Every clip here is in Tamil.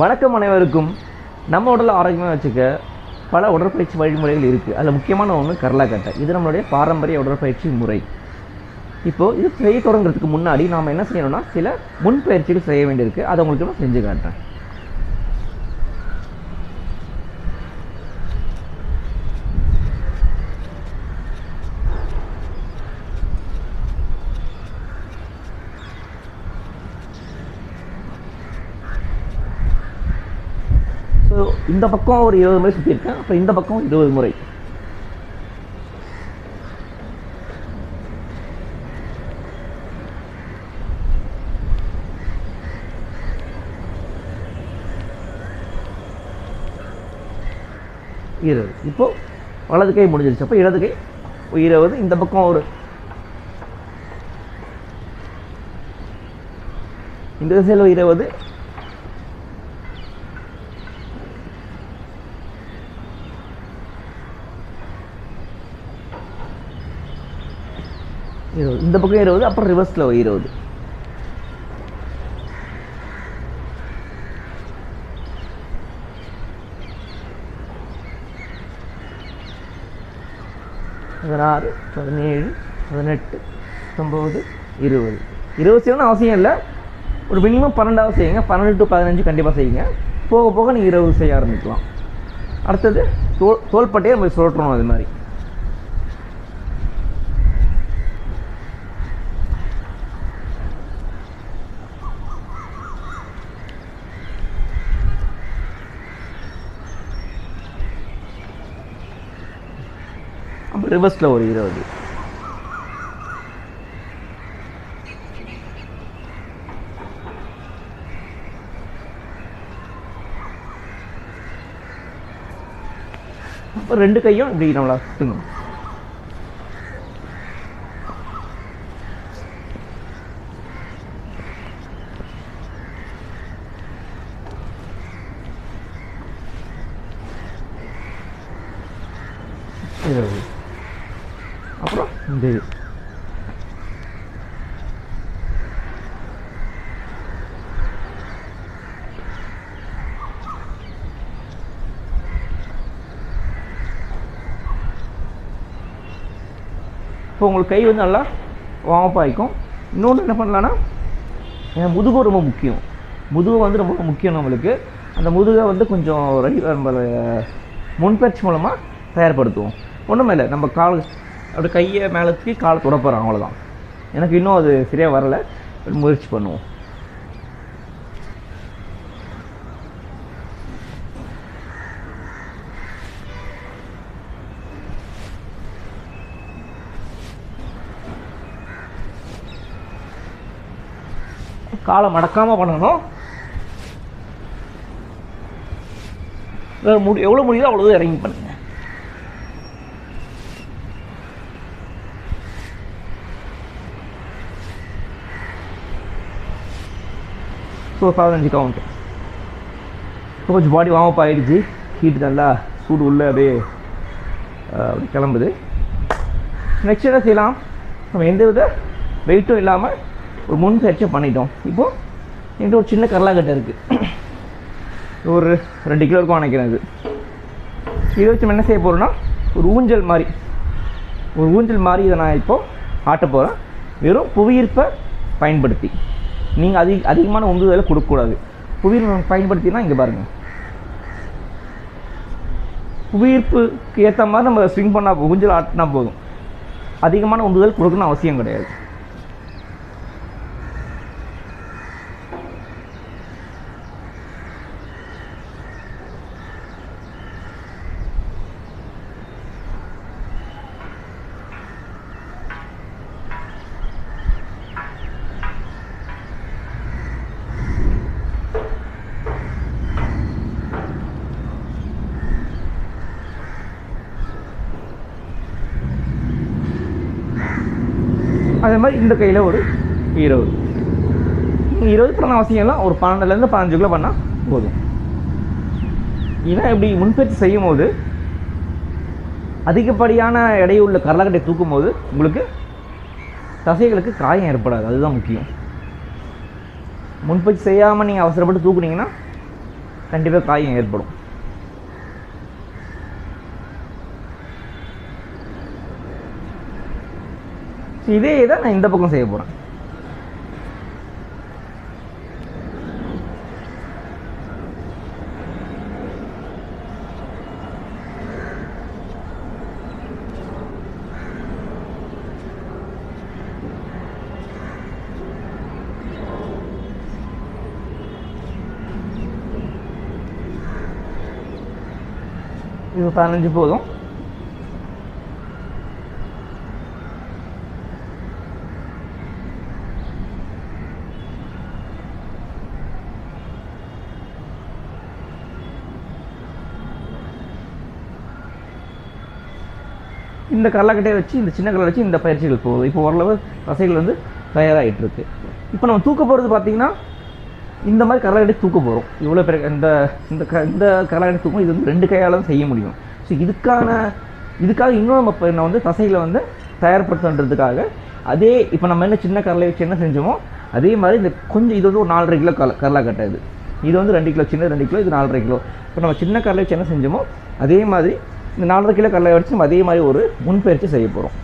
வணக்கம் அனைவருக்கும் நம்ம உடலை ஆரோக்கியமாக வச்சுக்க பல உடற்பயிற்சி வழிமுறைகள் இருக்குது அதில் முக்கியமான ஒன்று கரலாக்கட்டை இது நம்மளுடைய பாரம்பரிய உடற்பயிற்சி முறை. இப்போது இது செய்ய தொடங்குறதுக்கு முன்னாடி நாம் என்ன செய்யணும்னா சில முன்பயிற்சிகள் செய்ய வேண்டியிருக்கு. அதை உங்களுக்கு நான் செஞ்சு காட்டுறேன் ஸோ இந்த பக்கம் ஒரு இருபது முறை சுற்றியிருக்கேன் அப்புறம் இந்த பக்கம் இருபது முறை. இருபது. இப்போது வலது கை முடிஞ்சிருச்சு. அப்போ இடது கை இருபது. இந்த பக்கம் ஒரு இந்த திசையில் இருபது. இருபது. இந்த பக்கம் இருபது அப்புறம் ரிவர்ஸில் இருபது. பதினாறு பதினேழு பதினெட்டு பத்தொம்போது இருபது. இருபது செய்யணும்னு அவசியம் இல்லை. ஒரு மினிமம் பன்னெண்டாவது செய்யுங்க. பன்னெண்டு டு பதினஞ்சு கண்டிப்பாக செய்யுங்க. போக போக நீங்கள் இருபது செய்ய ஆரம்பிக்கலாம். அடுத்தது தோல் தோள்பட்டையை நம்ம சுழற்றணும் அது மாதிரி அப்புறம் ரிவர்ஸில் ஒரு இருபது. அப்புறம் ரெண்டு கையும் இப்படி நம்மளை சுற்றுங்க இப்போ உங்களுக்கு கை வந்து நல்லா வார்ம் ஆகிக்கும் இன்னொன்று என்ன பண்ணலான்னா என் முதுகு ரொம்ப முக்கியம். முதுகு வந்து ரொம்ப முக்கியம் நம்மளுக்கு. அந்த முதுகை வந்து கொஞ்சம் ரெடி நம்ம முன்பயிற்சி மூலமாக தயார்படுத்துவோம். ஒன்றுமே இல்லை நம்ம கால் அப்படி கையை மேலே தூக்கி காலை தொடப்போகிறோம் அவ்வளோதான் எனக்கு இன்னும் அது சரியாக வரலை. முயற்சி பண்ணுவோம். காலை மடக்காமல் பண்ணணும். முடி எவ்வளோ முடியுதோ அவ்வளோ இறங்கி பண்ணுங்க. ஸோ பதினஞ்சு கவுண்ட் இப்போ கொஞ்சம் பாடி வார்ம் அப் ஆகிடுச்சு ஹீட் நல்லா சூடு உள்ள அப்படியே கிளம்புது. நெக்ஸ்ட் என்ன செய்யலாம்? நம்ம எந்த வித வெயிட்டும் இல்லாமல் ஒரு முன் பயிற்சியை பண்ணிட்டோம். இப்போது என்கிட்ட ஒரு சின்ன கரலாக்கட்டை இருக்குது ஒரு ரெண்டு கிலோ இருக்கும் நினைக்கிறேன் இது இதை வச்சு நம்ம என்ன செய்ய போகிறோன்னா ஒரு ஊஞ்சல் மாதிரி ஒரு ஊஞ்சல் மாதிரி இதை நான் இப்போது ஆட்ட போகிறேன் வெறும் புவியீர்ப்பை பயன்படுத்தி. நீங்கள் அதிக அதிகமான உந்துதலை கொடுக்கக்கூடாது. புவியீர்ப்பை பயன்படுத்தினா இங்கே பாருங்கள் புவியீர்ப்புக்கு ஏற்ற மாதிரி நம்ம ஸ்விங் பண்ணால் ஊஞ்சல் ஆட்டினா போதும். அதிகமான உந்துதல் கொடுக்கணும்னு அவசியம் கிடையாது. அதே மாதிரி இந்த கையில் ஒரு இருபது. இருபது பண்ண அவசியம் இல்லை ஒரு பன்னெண்டுலேருந்து பதினஞ்சு கிலோ பண்ணால் போதும். ஏன்னா இப்படி முன்பயிற்சி செய்யும் போது அதிகப்படியான எடையுள்ள கரலக்கட்டை தூக்கும் போது உங்களுக்கு தசைகளுக்கு காயம் ஏற்படாது. அதுதான் முக்கியம். முன்பயிற்சி செய்யாமல் நீங்கள் அவசரப்பட்டு தூக்குனீங்கன்னா கண்டிப்பாக காயம் ஏற்படும். இதே தான் நான் இந்த பக்கம் செய்ய போகிறேன் இது பதினஞ்சு போதும். இந்த கடலக்கட்டையை வச்சு இந்த சின்ன கடலை வச்சு இந்த பயிற்சிகள் போகுது இப்போ ஓரளவு தசைகள் வந்து தயாராகிட்டு இருக்கு இப்போ நம்ம தூக்க போகிறது பார்த்தீங்கன்னா இந்த மாதிரி கடலக்கட்டை தூக்க போகிறோம் இவ்வளோ பெரிய இந்த இந்த க இந்த கடலக்கட்டை தூக்கம் இது வந்து ரெண்டு கையால் தான் செய்ய முடியும். ஸோ இதுக்கான இதுக்காக இன்னும் நம்ம இப்போ நான் வந்து தசைகளை வந்து தயார்படுத்துன்றதுக்காக அதே இப்போ நம்ம என்ன சின்ன கடலை வச்சு என்ன செஞ்சோமோ அதே மாதிரி இந்த கொஞ்சம் இது வந்து ஒரு நாலரை கிலோ கல கடலக்கட்டை இது. இது வந்து ரெண்டு கிலோ சின்ன ரெண்டு கிலோ இது நாலரை கிலோ. இப்போ நம்ம சின்ன கடலை வச்சு என்ன செஞ்சோமோ அதே மாதிரி இந்த நாலரை கிலோ கடலை வச்சு நம்ம அதே மாதிரி ஒரு முன்பயிற்சி செய்ய போகிறோம்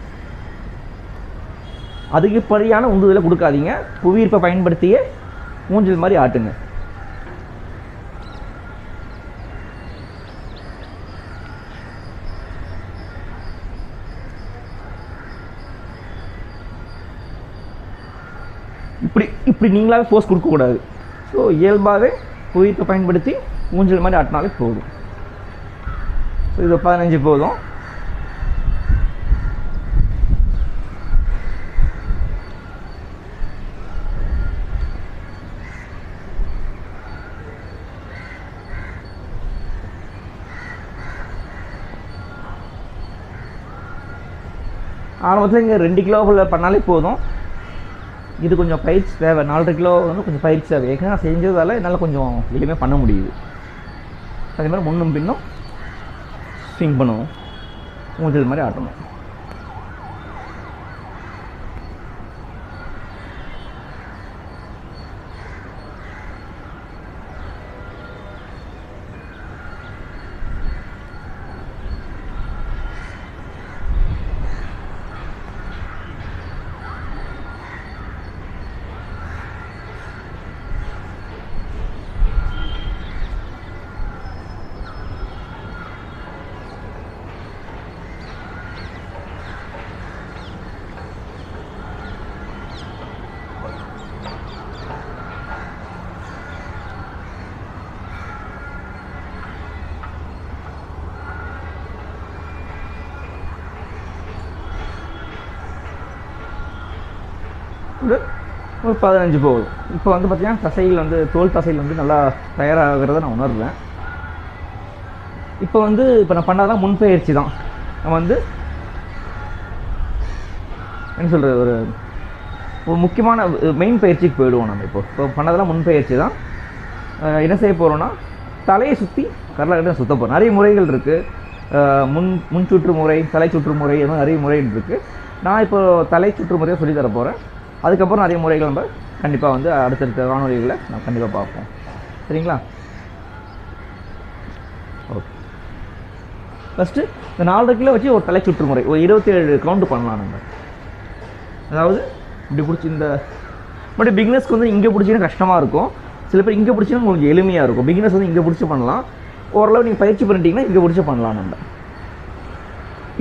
அதிகப்படியான உந்துதலை கொடுக்காதீங்க. புவியீர்ப்பை பயன்படுத்தியே மூஞ்சல் மாதிரி ஆட்டுங்க. இப்படி இப்படி நீங்களாவே ஃபோர்ஸ் கொடுக்கக்கூடாது. ஸோ இயல்பாகவே புவியீர்ப்பை பயன்படுத்தி மூஞ்சல் மாதிரி ஆட்டினாலே போதும். இது பதினஞ்சு போதும். ஆரம்பத்தில் இங்கே ரெண்டு கிலோக்குள்ளே பண்ணாலே போதும். இது கொஞ்சம் பயிற்சி தேவை. நாலரை கிலோ வந்து கொஞ்சம் பயிற்சி தேவை. ஏற்கனவே நான் செஞ்சதால் என்னால் கொஞ்சம் எளிமையாக பண்ண முடியுது. அதே மாதிரி முன்னும் பின்னும் ஸ்விங் பண்ணுவோம் ஊஞ்சல் மாதிரி ஆட்டணும் ஒரு ஒரு பதினஞ்சு போகுது. இப்போ வந்து பார்த்திங்கன்னா தசைகள் வந்து தோல் தசைகள் வந்து நல்லா தயாராகிறத நான் உணர்றேன். இப்போ வந்து இப்போ நான் பண்ணாதான் முன்பயிற்சி தான். நம்ம வந்து என்ன சொல்கிறது ஒரு ஒரு முக்கியமான மெயின் பயிற்சிக்கு போயிடுவோம் நம்ம இப்போ. இப்போ பண்ணதெல்லாம் முன்பயிற்சி தான். என்ன செய்ய போகிறோன்னா தலையை சுற்றி கரலாக்கட்டை சுத்த போகிறோம் நிறைய முறைகள் இருக்குது முன் முன் சுற்று முறை தலை சுற்று முறை இது மாதிரி நிறைய முறைகள் இருக்குது நான் இப்போ தலை சுற்று முறையை சொல்லித்தர போகிறேன் அதுக்கப்புறம் நிறைய முறைகள் நம்ம கண்டிப்பாக வந்து அடுத்தடுத்த காணொலிகளை நான் கண்டிப்பாக பார்ப்போம். சரிங்களா? ஓகே ஃபஸ்ட்டு இந்த நாலரை கிலோ வச்சு ஒரு தலை சுற்று முறை ஒரு இருபத்தேழு கவுண்ட் பண்ணலாம் நம்ம. அதாவது இப்படி பிடிச்சி இந்த பட் பிகினஸ்க்கு வந்து இங்கே பிடிச்சினா கஷ்டமாக இருக்கும். சில பேர் இங்கே பிடிச்சினா உங்களுக்கு எளிமையாக இருக்கும். பிகினஸ் வந்து இங்கே பிடிச்சி பண்ணலாம். ஓரளவு நீங்கள் பயிற்சி பண்ணிட்டீங்கன்னா இங்கே பிடிச்சி பண்ணலாம் நம்ம.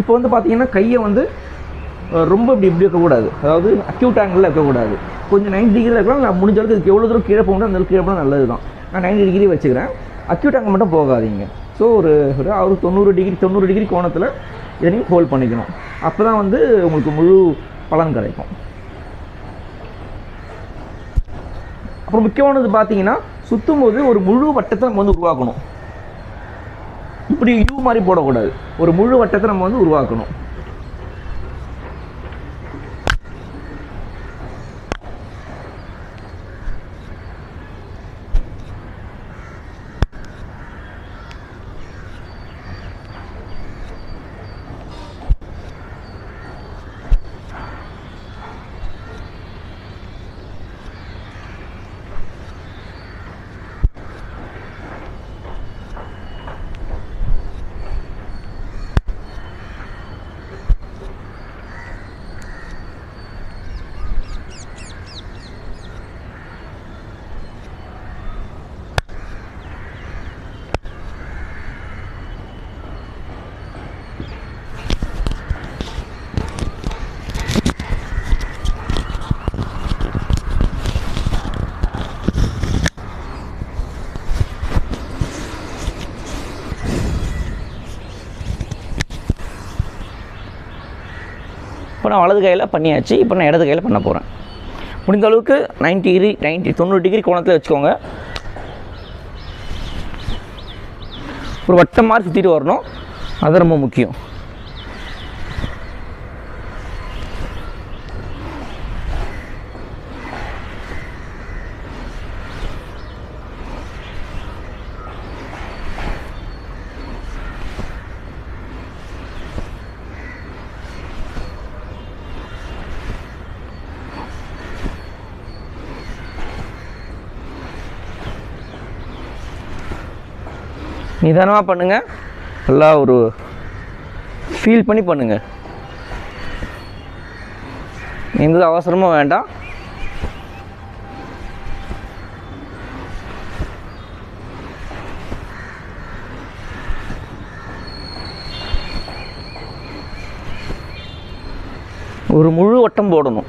இப்போ வந்து பார்த்தீங்கன்னா கையை வந்து ரொம்ப இப்படி இப்படி இருக்கக்கூடாது. அதாவது அக்யூட் ஆங்கிளில் இருக்கக்கூடாது. கொஞ்சம் நைன்டி டிகிரியில் இருக்கலாம் நான் முடிஞ்ச அளவுக்கு இதுக்கு எவ்வளோ தூரம் கீழே போகணும் அந்த கீழே போனால் நல்லது தான் நான் நைன்டி டிகிரி வச்சுக்கிறேன். அக்யூட் ஆங்கிள் மட்டும் போகாதீங்க. ஸோ ஒரு ஒரு ஒரு தொண்ணூறு டிகிரி தொண்ணூறு டிகிரி கோணத்தில் இதை நீங்கள் ஹோல்ட் பண்ணிக்கணும். அப்போ தான் வந்து உங்களுக்கு முழு பலன் கிடைக்கும். அப்புறம் முக்கியமானது பார்த்தீங்கன்னா சுற்றும் போது ஒரு முழு வட்டத்தை நம்ம வந்து உருவாக்கணும். இப்படி யூ மாதிரி போடக்கூடாது. ஒரு முழு வட்டத்தை நம்ம வந்து உருவாக்கணும். இப்போ நான் வலது கையில் பண்ணியாச்சு. இப்போ நான் இடது கையில் பண்ண போகிறேன் முடிந்த அளவுக்கு 90 டிகிரி 90 தொண்ணூறு டிகிரி கோணத்தில் வச்சுக்கோங்க. ஒரு வட்டம் மாதிரி சுற்றிட்டு வரணும். அது ரொம்ப முக்கியம். நிதானமாக பண்ணுங்கள் நல்லா ஒரு ஃபீல் பண்ணி பண்ணுங்கள் எந்த அவசரமும் வேண்டாம். ஒரு முழு வட்டம் போடணும்.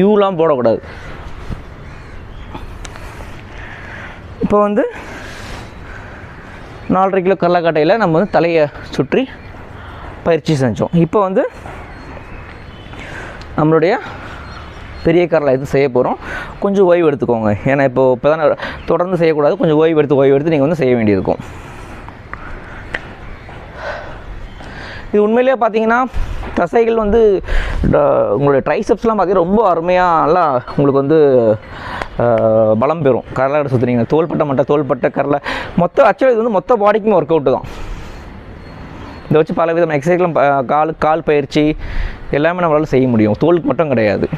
யூலாம் போடக்கூடாது. இப்போ வந்து நாலரை கிலோ கடலக்காட்டையில் நம்ம வந்து தலையை சுற்றி பயிற்சி செஞ்சோம். இப்போ வந்து நம்மளுடைய பெரிய கரலை இது செய்ய போகிறோம் கொஞ்சம் ஓய்வு எடுத்துக்கோங்க. ஏன்னா இப்போது இப்போ தான் தொடர்ந்து செய்யக்கூடாது. கொஞ்சம் ஓய்வு எடுத்து ஓய்வு எடுத்து நீங்கள் வந்து செய்ய வேண்டியிருக்கும் இது உண்மையிலேயே பார்த்தீங்கன்னா தசைகள் வந்து உங்களுடைய ட்ரைசப்ஸ்லாம் பார்த்தீங்கன்னா ரொம்ப அருமையாக நல்லா உங்களுக்கு வந்து பலம் பெறும். கரலை சுற்றுறீங்க தோள்பட்டை மட்டும் தோள்பட்டை கரலை மொத்த ஆக்சுவலாக இது வந்து மொத்த பாடிக்குமே ஒர்க் அவுட்டு தான். இதை வச்சு பல விதமான எக்ஸசைஸ்லாம் ப- கால் கால் பயிற்சி எல்லாமே நம்மளால் செய்ய முடியும். தோலுக்கு மட்டும் கிடையாது.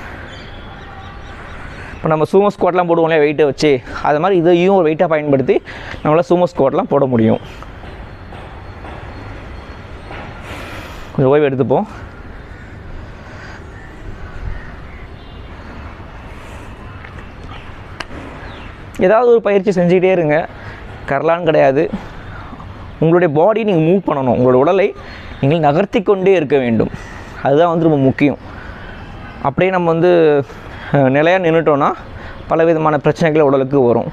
இப்போ நம்ம சூமோ ஸ்குவாட்லாம் போடுவோம் இல்லையா வெயிட்டை வச்சு. அது மாதிரி இதையும் ஒரு வெயிட்டாக பயன்படுத்தி நம்மளால் சூமோ ஸ்குவாட்லாம் போட முடியும். கொஞ்சம் ஓய்வு எடுத்துப்போம். ஏதாவது ஒரு பயிற்சி செஞ்சுக்கிட்டே இருங்க. கரலான்னு கிடையாது. உங்களுடைய பாடி நீங்கள் மூவ் பண்ணணும். உங்களோட உடலை நீங்கள் நகர்த்தி கொண்டே இருக்க வேண்டும். அதுதான் வந்து ரொம்ப முக்கியம். அப்படியே நம்ம வந்து நிலையாக நின்றுட்டோன்னா பல விதமான பிரச்சனைகள் உடலுக்கு வரும்.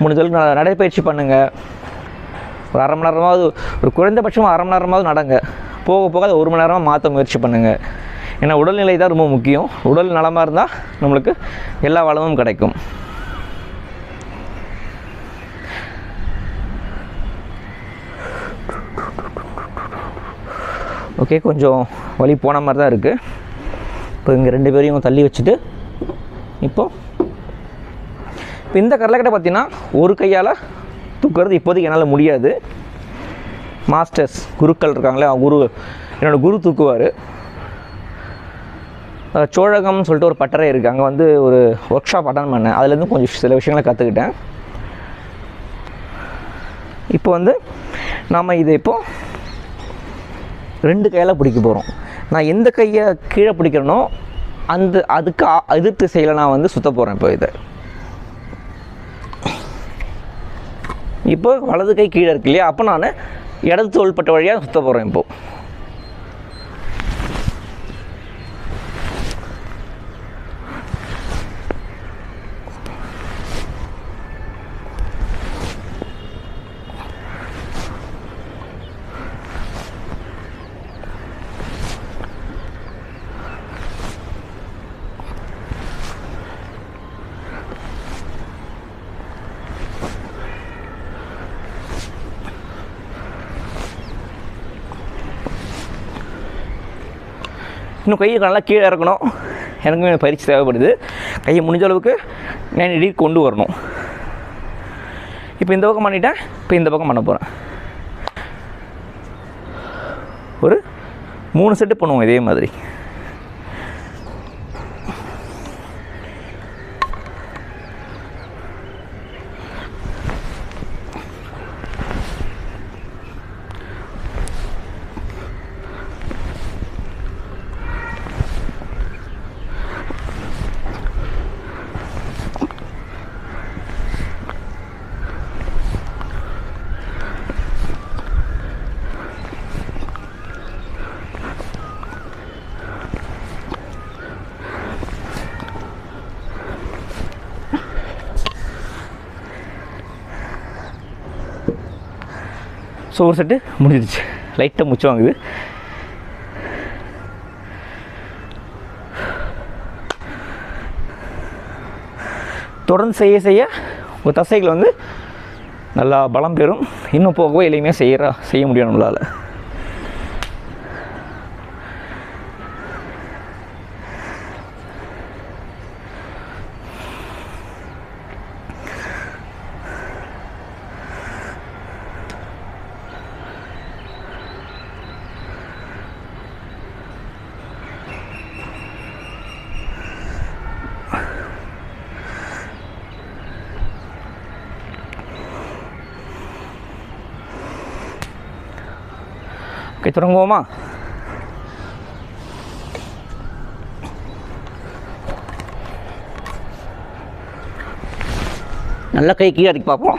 முடிஞ்சளவுக்கு ந- நடைப்பயிற்சி பண்ணுங்கள் ஒரு அரை மணி நேரமாவது ஒரு குறைந்தபட்சமாக அரை மணி நேரமாவது நடங்க. போக போக அதை ஒரு மணி நேரமாக மாற்ற முயற்சி பண்ணுங்கள் ஏன்னா உடல்நிலை தான் ரொம்ப முக்கியம். உடல் நலமாக இருந்தால் நம்மளுக்கு எல்லா வளமும் கிடைக்கும். ஓகே கொஞ்சம் வழி போன மாதிரி தான் இருக்குது இப்போ இங்கே ரெண்டு பேரையும் தள்ளி வச்சுட்டு இப்போ இப்போ இந்த கடலக்கட்டை பார்த்தீங்கன்னா ஒரு கையால் தூக்குறது இப்போதைக்கு என்னால் முடியாது. மாஸ்டர்ஸ் குருக்கள் இருக்காங்களே அவங்க குரு என்னோடய குரு தூக்குவார். சோழகம்னு சொல்லிட்டு ஒரு பட்டறை இருக்குது அங்கே வந்து ஒரு ஒர்க் ஷாப் அட்டன் பண்ணேன் அதுலேருந்து கொஞ்சம் சில விஷயங்களை கற்றுக்கிட்டேன் இப்போ வந்து நாம் இதை இப்போ ரெண்டு கையால் பிடிக்க போகிறோம் நான் எந்த கையை கீழே பிடிக்கிறேனோ அந்த அதுக்கு ஆ- எதிர் திசையில் நான் வந்து சுத்த போகிறேன் இப்போ இதை. இப்போ வலது கை கீழே இருக்கு இல்லையா? அப்போ நான் இடது தோள்பட்ட வழியாக சுத்த போகிறேன் இப்போது இன்னும் கையை நல்லா கீழே இறக்கணும். எனக்குமே பயிற்சி தேவைப்படுது. கையை முடிஞ்ச அளவுக்கு நான் இடி கொண்டு வரணும். இப்போ இந்த பக்கம் பண்ணிட்டேன். இப்போ இந்த பக்கம் பண்ண போகிறேன் ஒரு மூணு செட்டு பண்ணுவோம் இதே மாதிரி. ஸோ ஒரு செட்டு முடிஞ்சிடுச்சு. லைட்டாக முச்சு வாங்குது. தொடர்ந்து செய்ய செய்ய உங்கள் தசைகள் வந்து நல்லா பலம் பெறும். இன்னும் போகவே எளிமையாக செய்கிற செய்ய முடியும் நம்மளால். தொடங்குவோமா? நல்லா கை கீழே அதுக்கு பார்ப்போம்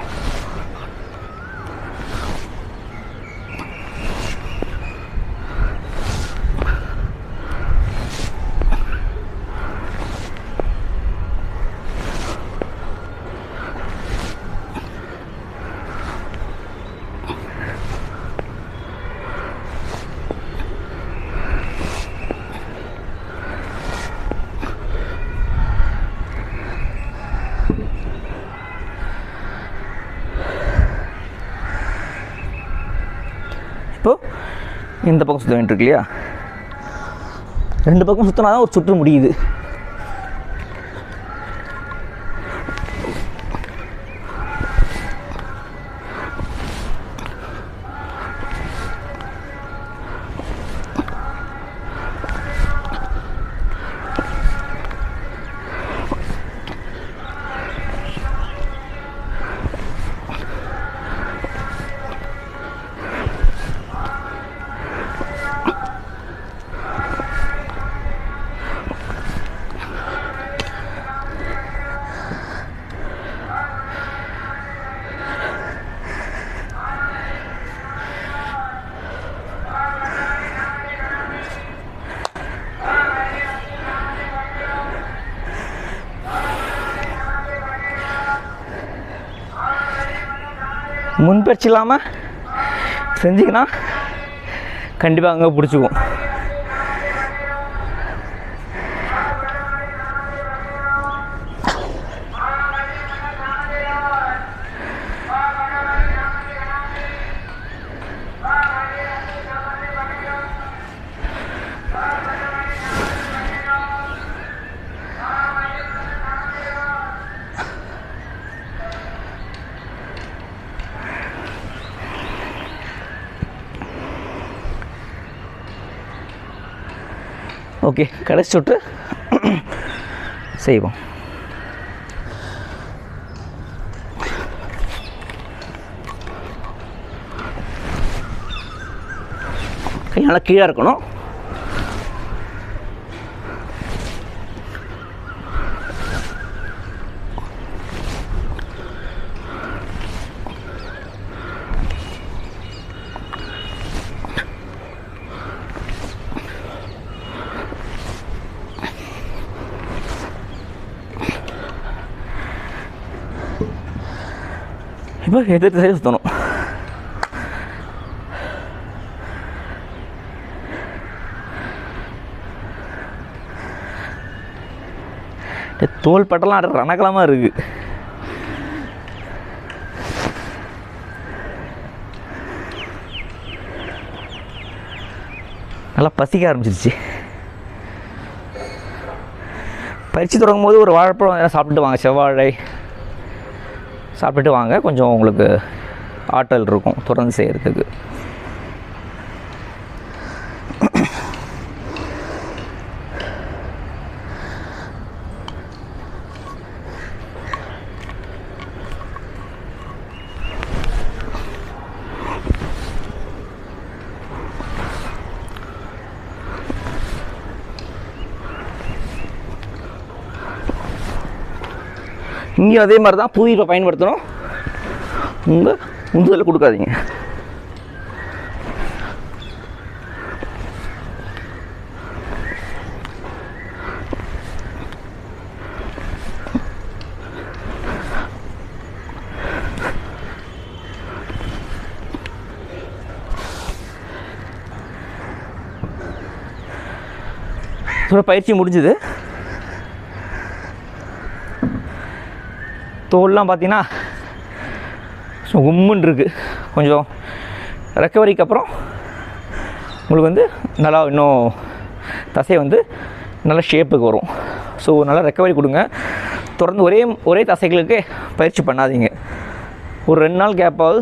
இப்போ இந்த பக்கம் சுற்ற வேண்டியிருக்கு இல்லையா ரெண்டு பக்கம் சுற்றினா தான் ஒரு சுற்று முடியுது. முன்பயிற்சி இல்லாமல் செஞ்சிங்கன்னா கண்டிப்பாக அங்கே பிடிச்சிக்குவோம் ஓகே கடைசி சுட்டு செய்வோம். கை நல்லா கீழே இருக்கணும் இப்போ எதிர்த்து சைடு சுற்றணும் இந்த தோல் பட்டெல்லாம் ரணக்கலமாக இருக்குது நல்லா பசிக்க ஆரம்பிச்சிருச்சு. பறித்து தொடங்கும் போது ஒரு வாழைப்பழம் எதனா சாப்பிட்டுட்டு வாங்க செவ்வாழை. சாப்பிட்டுட்டு வாங்க. கொஞ்சம் உங்களுக்கு ஆற்றல் இருக்கும். தொடர்ந்து செய்கிறதுக்கு இங்கேயும் அதே மாதிரி தான் புதிப்பை பயன்படுத்தணும். உங்கள் உந்துதல் கொடுக்காதீங்க. பயிற்சி முடிஞ்சுது. தோல்லாம் பார்த்தீங்கன்னா ஸோ உம்முன்னு இருக்குது கொஞ்சம் ரெக்கவரிக்கு அப்புறம் உங்களுக்கு வந்து நல்லா இன்னும் தசை வந்து நல்ல ஷேப்புக்கு வரும். ஸோ நல்லா ரெக்கவரி கொடுங்க. தொடர்ந்து ஒரே ஒரே தசைகளுக்கு பயிற்சி பண்ணாதீங்க. ஒரு ரெண்டு நாள் கேப்பாவது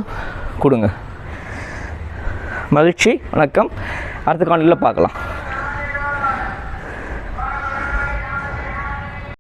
கொடுங்க. மகிழ்ச்சி வணக்கம். அடுத்த காலையில் பார்க்கலாம்.